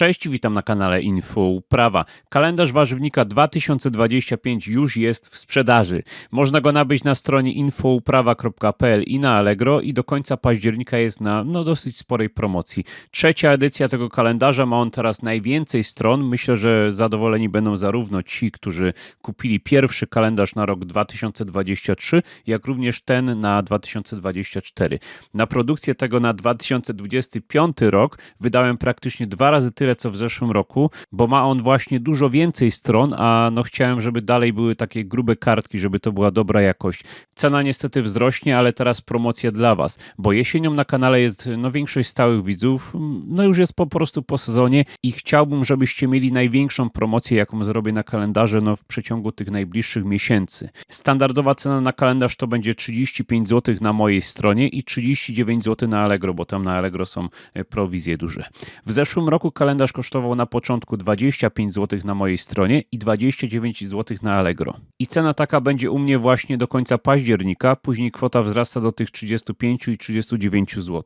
Cześć, witam na kanale Info Uprawa. Kalendarz warzywnika 2025 już jest w sprzedaży. Można go nabyć na stronie infouprawa.pl i na Allegro i do końca października jest na no, dosyć sporej promocji. Trzecia edycja tego kalendarza ma on teraz najwięcej stron. Myślę, że zadowoleni będą zarówno ci, którzy kupili pierwszy kalendarz na rok 2023, jak również ten na 2024. Na produkcję tego na 2025 rok wydałem praktycznie dwa razy tyle co w zeszłym roku, bo ma on właśnie dużo więcej stron, a no chciałem, żeby dalej były takie grube kartki, żeby to była dobra jakość. Cena niestety wzrośnie, ale teraz promocja dla Was, bo jesienią na kanale jest no większość stałych widzów, no już jest po prostu po sezonie i chciałbym, żebyście mieli największą promocję, jaką zrobię na kalendarze no w przeciągu tych najbliższych miesięcy. Standardowa cena na kalendarz to będzie 35 zł na mojej stronie i 39 zł na Allegro, bo tam na Allegro są e, prowizje duże. W zeszłym roku kalendarz kosztował na początku 25 zł na mojej stronie i 29 zł na Allegro. I cena taka będzie u mnie właśnie do końca października, później kwota wzrasta do tych 35 i 39 zł.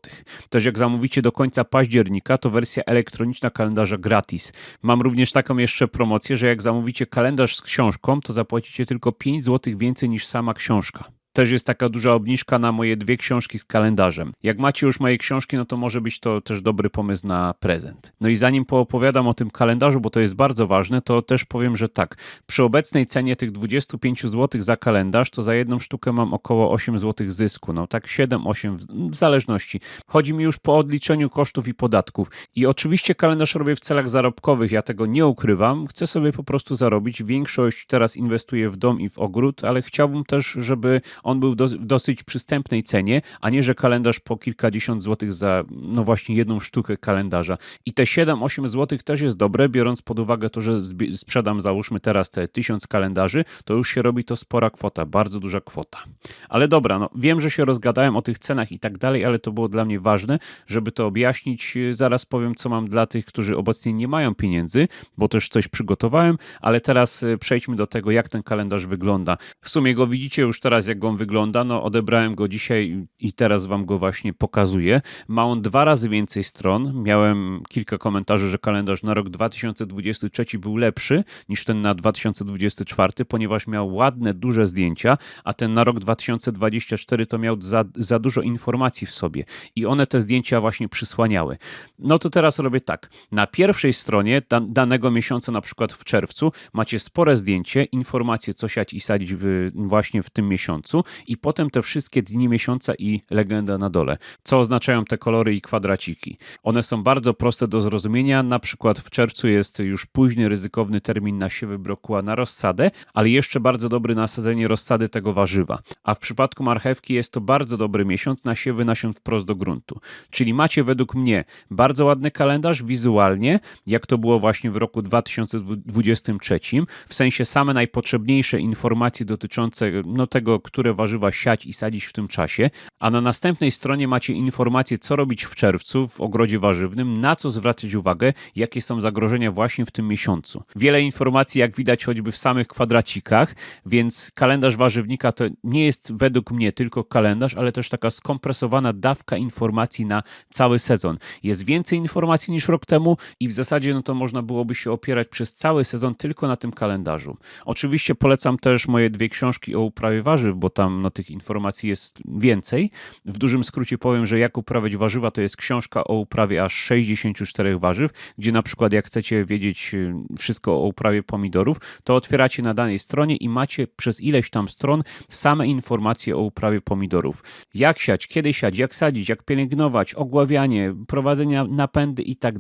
Też jak zamówicie do końca października, to wersja elektroniczna kalendarza gratis. Mam również taką jeszcze promocję, że jak zamówicie kalendarz z książką, to zapłacicie tylko 5 zł więcej niż sama książka też jest taka duża obniżka na moje dwie książki z kalendarzem. Jak macie już moje książki, no to może być to też dobry pomysł na prezent. No i zanim poopowiadam o tym kalendarzu, bo to jest bardzo ważne, to też powiem, że tak, przy obecnej cenie tych 25 zł za kalendarz, to za jedną sztukę mam około 8 zł zysku. No tak 7-8 w zależności. Chodzi mi już po odliczeniu kosztów i podatków. I oczywiście kalendarz robię w celach zarobkowych, ja tego nie ukrywam. Chcę sobie po prostu zarobić. Większość teraz inwestuję w dom i w ogród, ale chciałbym też, żeby on był do, w dosyć przystępnej cenie, a nie, że kalendarz po kilkadziesiąt złotych za, no właśnie, jedną sztukę kalendarza. I te 7-8 złotych też jest dobre, biorąc pod uwagę to, że sprzedam, załóżmy teraz te 1000 kalendarzy, to już się robi to spora kwota, bardzo duża kwota. Ale dobra, no wiem, że się rozgadałem o tych cenach i tak dalej, ale to było dla mnie ważne, żeby to objaśnić. Zaraz powiem, co mam dla tych, którzy obecnie nie mają pieniędzy, bo też coś przygotowałem, ale teraz e, przejdźmy do tego, jak ten kalendarz wygląda. W sumie go widzicie już teraz, jak go wygląda. No, odebrałem go dzisiaj i teraz wam go właśnie pokazuję. Ma on dwa razy więcej stron. Miałem kilka komentarzy, że kalendarz na rok 2023 był lepszy niż ten na 2024, ponieważ miał ładne, duże zdjęcia, a ten na rok 2024 to miał za, za dużo informacji w sobie i one te zdjęcia właśnie przysłaniały. No to teraz robię tak. Na pierwszej stronie dan danego miesiąca, na przykład w czerwcu, macie spore zdjęcie, informacje, co siać i sadzić w, właśnie w tym miesiącu i potem te wszystkie dni miesiąca i legenda na dole. Co oznaczają te kolory i kwadraciki? One są bardzo proste do zrozumienia. Na przykład w czerwcu jest już późny, ryzykowny termin na siewy brokuła na rozsadę, ale jeszcze bardzo dobry na sadzenie rozsady tego warzywa. A w przypadku marchewki jest to bardzo dobry miesiąc na siewy nasion wprost do gruntu. Czyli macie według mnie bardzo ładny kalendarz wizualnie, jak to było właśnie w roku 2023, w sensie same najpotrzebniejsze informacje dotyczące no, tego, które warzywa siać i sadzić w tym czasie, a na następnej stronie macie informacje, co robić w czerwcu w ogrodzie warzywnym, na co zwracać uwagę, jakie są zagrożenia właśnie w tym miesiącu. Wiele informacji, jak widać choćby w samych kwadracikach, więc kalendarz warzywnika to nie jest według mnie tylko kalendarz, ale też taka skompresowana dawka informacji na cały sezon. Jest więcej informacji niż rok temu i w zasadzie no to można byłoby się opierać przez cały sezon tylko na tym kalendarzu. Oczywiście polecam też moje dwie książki o uprawie warzyw, bo tam no, tych informacji jest więcej. W dużym skrócie powiem, że jak uprawiać warzywa to jest książka o uprawie aż 64 warzyw, gdzie na przykład jak chcecie wiedzieć y, wszystko o uprawie pomidorów, to otwieracie na danej stronie i macie przez ileś tam stron same informacje o uprawie pomidorów. Jak siać, kiedy siać, jak sadzić, jak pielęgnować, ogławianie, prowadzenie napędy i tak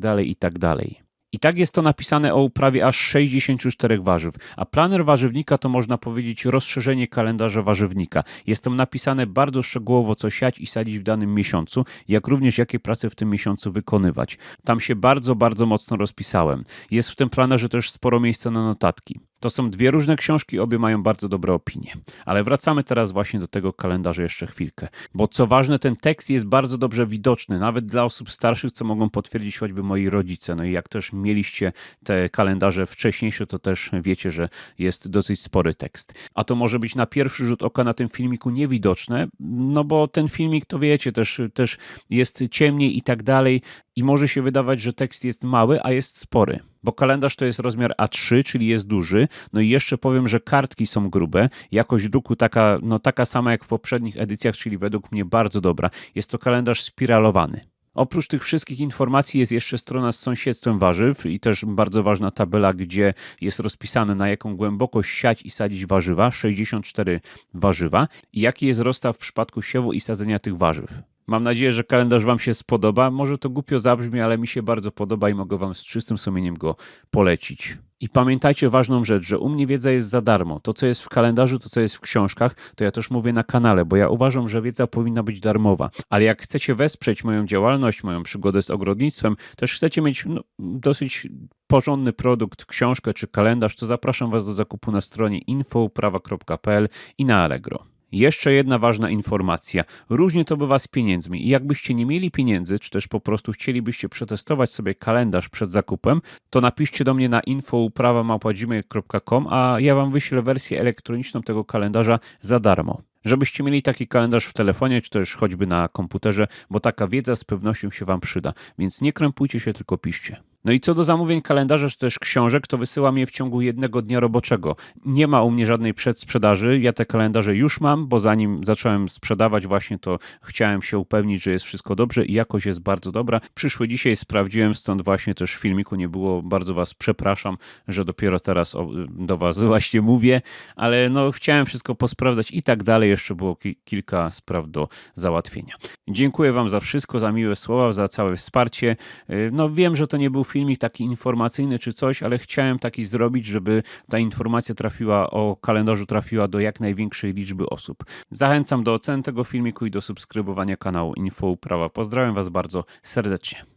dalej, i tak jest to napisane o uprawie aż 64 warzyw, a planer warzywnika to można powiedzieć rozszerzenie kalendarza warzywnika. Jest tam napisane bardzo szczegółowo, co siać i sadzić w danym miesiącu, jak również jakie prace w tym miesiącu wykonywać. Tam się bardzo, bardzo mocno rozpisałem. Jest w tym planerze też sporo miejsca na notatki. To są dwie różne książki, obie mają bardzo dobre opinie. Ale wracamy teraz właśnie do tego kalendarza jeszcze chwilkę. Bo co ważne, ten tekst jest bardzo dobrze widoczny, nawet dla osób starszych, co mogą potwierdzić choćby moi rodzice. No i jak też mieliście te kalendarze wcześniejsze, to też wiecie, że jest dosyć spory tekst. A to może być na pierwszy rzut oka na tym filmiku niewidoczne, no bo ten filmik, to wiecie, też, też jest ciemniej i tak dalej i może się wydawać, że tekst jest mały, a jest spory. Bo kalendarz to jest rozmiar A3, czyli jest duży. No i jeszcze powiem, że kartki są grube. Jakość druku taka, no taka sama jak w poprzednich edycjach, czyli według mnie bardzo dobra. Jest to kalendarz spiralowany. Oprócz tych wszystkich informacji jest jeszcze strona z sąsiedztwem warzyw i też bardzo ważna tabela, gdzie jest rozpisane na jaką głębokość siać i sadzić warzywa, 64 warzywa i jaki jest rozstaw w przypadku siewu i sadzenia tych warzyw. Mam nadzieję, że kalendarz Wam się spodoba. Może to głupio zabrzmi, ale mi się bardzo podoba i mogę Wam z czystym sumieniem go polecić. I pamiętajcie ważną rzecz, że u mnie wiedza jest za darmo. To, co jest w kalendarzu, to, co jest w książkach, to ja też mówię na kanale, bo ja uważam, że wiedza powinna być darmowa. Ale jak chcecie wesprzeć moją działalność, moją przygodę z ogrodnictwem, też chcecie mieć no, dosyć porządny produkt, książkę czy kalendarz, to zapraszam Was do zakupu na stronie infouprawa.pl i na Allegro. Jeszcze jedna ważna informacja. Różnie to bywa z pieniędzmi i jakbyście nie mieli pieniędzy, czy też po prostu chcielibyście przetestować sobie kalendarz przed zakupem, to napiszcie do mnie na infouprawa.gmail.com, a ja Wam wyślę wersję elektroniczną tego kalendarza za darmo. Żebyście mieli taki kalendarz w telefonie, czy też choćby na komputerze, bo taka wiedza z pewnością się Wam przyda. Więc nie krępujcie się, tylko piszcie. No i co do zamówień kalendarza czy też książek, to wysyłam je w ciągu jednego dnia roboczego. Nie ma u mnie żadnej przedsprzedaży. Ja te kalendarze już mam, bo zanim zacząłem sprzedawać właśnie to chciałem się upewnić, że jest wszystko dobrze i jakość jest bardzo dobra. Przyszły dzisiaj, sprawdziłem, stąd właśnie też w filmiku nie było. Bardzo Was przepraszam, że dopiero teraz do Was właśnie mówię, ale no chciałem wszystko posprawdzać i tak dalej. Jeszcze było ki kilka spraw do załatwienia. Dziękuję Wam za wszystko, za miłe słowa, za całe wsparcie. No wiem, że to nie był filmik taki informacyjny czy coś, ale chciałem taki zrobić, żeby ta informacja trafiła o kalendarzu trafiła do jak największej liczby osób. Zachęcam do oceny tego filmiku i do subskrybowania kanału Info Prawa. Pozdrawiam Was bardzo serdecznie.